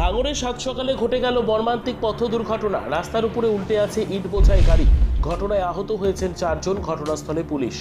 ভাঙড়ের সাত সকালে ঘটে গেল মর্মান্তিক পথ দুর্ঘটনা। রাস্তার উপরে উল্টে আছে ইট বোঝাই গাড়ি। ঘটনায় আহত হয়েছেন চারজন। ঘটনাস্থলে পুলিশ।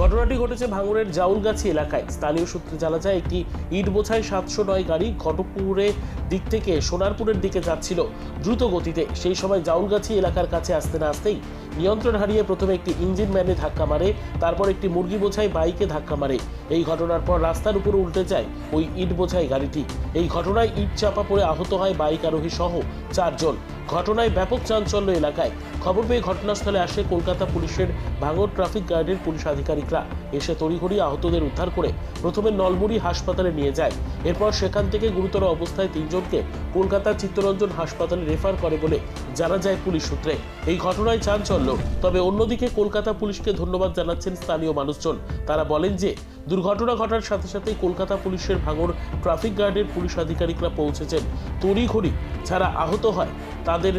ঘটনাটি ঘটেছে ভাঙড়ের জাউলগাছি এলাকায়। স্থানীয় সূত্রে জানা যায়, একটি ইট বোঝাই সাতশো নয় গাড়ি ঘটকপুরের দিক থেকে সোনারপুরের দিকে যাচ্ছিল দ্রুত গতিতে। সেই সময় জাউলগাছি এলাকার কাছে আসতে না আসতেই নিয়ন্ত্রণ হারিয়ে প্রথমে একটি ইঞ্জিন ম্যানে ধাক্কা মারে, তারপর একটি মুরগি বোঝাই বাইকে ধাক্কা মারে। এই ঘটনার পর রাস্তার উপরে উল্টে যায় ওই ইট বোঝাই গাড়িটি। এই ঘটনায় ইট চাপা পড়ে আহত হয় বাইক আরোহী সহ চারজন। ঘটনায় ব্যাপক চাঞ্চল্য এলাকায়। খবর পেয়ে ঘটনাস্থলে আসে কলকাতা পুলিশের ভাঙড় ট্রাফিক গার্ডের পুলিশ আধিকারিকরা এসে তড়িঘড়ি আহতদের উদ্ধার করে প্রথমে নলমুড়ি হাসপাতালে নিয়ে যায়। এরপর সেখান থেকে গুরুতর অবস্থায় তিনজনকে কলকাতার চিত্তরঞ্জন হাসপাতালে রেফার করে বলে জানা যায় পুলিশ সূত্রে। এই ঘটনায় চাঞ্চল্য, তবে অন্যদিকে কলকাতা পুলিশকে ধন্যবাদ জানাচ্ছেন স্থানীয় মানুষজন। তারা বলেন যে, দুর্ঘটনা ঘটার সাথে সাথেই কলকাতা পুলিশের ভাঙর ট্রাফিক গার্ডের পুলিশ আধিকারিকরা পৌঁছেছেন। তড়িঘড়ি যারা আহত হয়, তাদের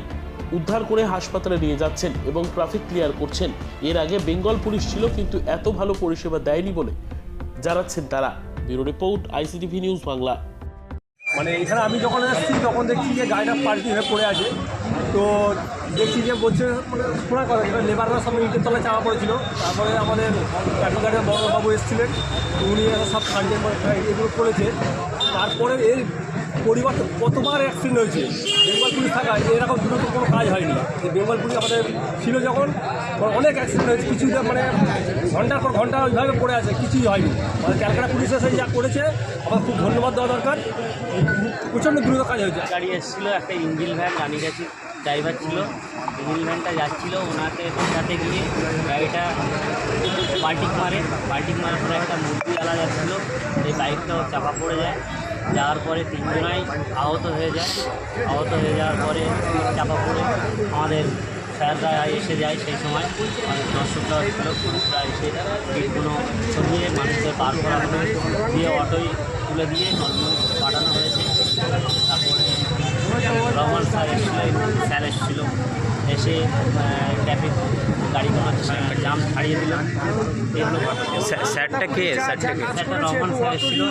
উদ্ধার করে হাসপাতালে নিয়ে যাচ্ছেন এবং ট্রাফিক ক্লিয়ার করছেন। এর আগে বেঙ্গল পুলিশ ছিল, কিন্তু এত ভালো পরিষেবা দেয়নি বলে জানাচ্ছেন তারা। Bureau report, ICTV news Bangla. মানে এখানে আমি যখন এসেছি, তখন দেখছি যে গাড়িটা পাল্টি হয়ে পড়ে আছে। তো দেখছি যে বলছে মানে শোনা কথা, যেটা লেবাররা সব ইটের তলায় চাপা পড়েছিল। তারপরে আমাদের গার্ডের বড়বাবু এসেছিলেন, উনি সব সার্জেন এগুলো করেছে। তারপরে এর পরিবার কতবার অ্যাক্সিডেন্ট হয়েছে, বেঙ্গল পুলিশ থাকায়, এরকম দ্রুত কোনো বেঙ্গল পুলিশ আমাদের ছিল যখন অনেক অ্যাক্সিডেন্ট হয়েছে, কিছু মানে ঘণ্টার পর ঘণ্টা ওইভাবে পড়ে আছে, কিছুই হয়নি। মানে ক্যালকাটা পুলিশ এসে যা করেছে, আমার খুব ধন্যবাদ দেওয়া দরকার। প্রচণ্ড দ্রুত কাজ হয়েছে। গাড়ি এসেছিল, একটা ইঞ্জিন ভ্যান গাড়ি গেছি। ড্রাইভার ছিল ইঞ্জিন ভ্যানটা যাচ্ছিল, ওনাকে বোঝাতে গিয়ে গাড়িটা পাল্টিক মারে। পাল্টিক মারার পরে একটা মূর্তিওয়ালা যাচ্ছিল, সেই বাইকটাও চাপা পড়ে যায়। যাওয়ার পরে তিনজনাই আহত হয়ে যায়। আহত হয়ে যাওয়ার পরে চাপা পড়ে আমাদের স্যাররা এসে যায় সেই সময়। অনেক দর্শকরা ছিল পুলিশরা এসে কোনো সরিয়ে মানুষদের পার করা করানো দিয়ে অটোয় তুলে দিয়ে নর্মাল পাঠানো হয়েছে। স্যার এসেছিল। স্যার এসেছিল এসে ট্রাফিক গাড়িগুলো জাম ছাড়িয়ে দিল। এগুলো স্যারটা কে? স্যারটা কে? স্যারটা রহমান স্যার এসেছিল।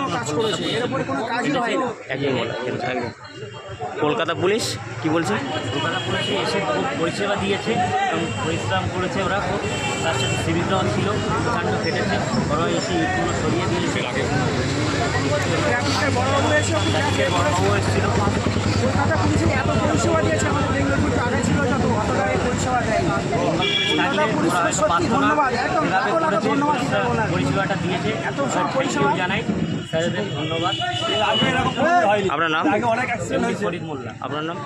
কলকাতা পুলিশ কি বলছে? কলকাতা পুলিশে এসে খুব পরিষেবা দিয়েছে এবং পরিশ্রম করেছে ওরা খুব। তার সাথে সিভিলরাও ছিল প্রচণ্ড কেটেছে ওরা এসে ইটগুলো সরিয়ে দিয়েছে। ট্রাফিকের বড়বাবু এসে এসেছিল। কলকাতা পুলিশে এত পরিষেবা দিয়েছে আমাদের বেঙ্গল পুলিশ আগে ছিল যত অতটা এই পরিষেবা দেয়নি কলকাতা পুলিশকে সত্যি ধন্যবাদ একদম লাখো লাখো ধন্যবাদ দিতে হবে ওনাকে। পরিষেবাটা দিয়েছে এত পরিষেবা- জানাই স্যারদের ধন্যবাদ আপনার নাম? আগে অনেক অ্যাক্সিডেন্ট হয়েছে আপনার নাম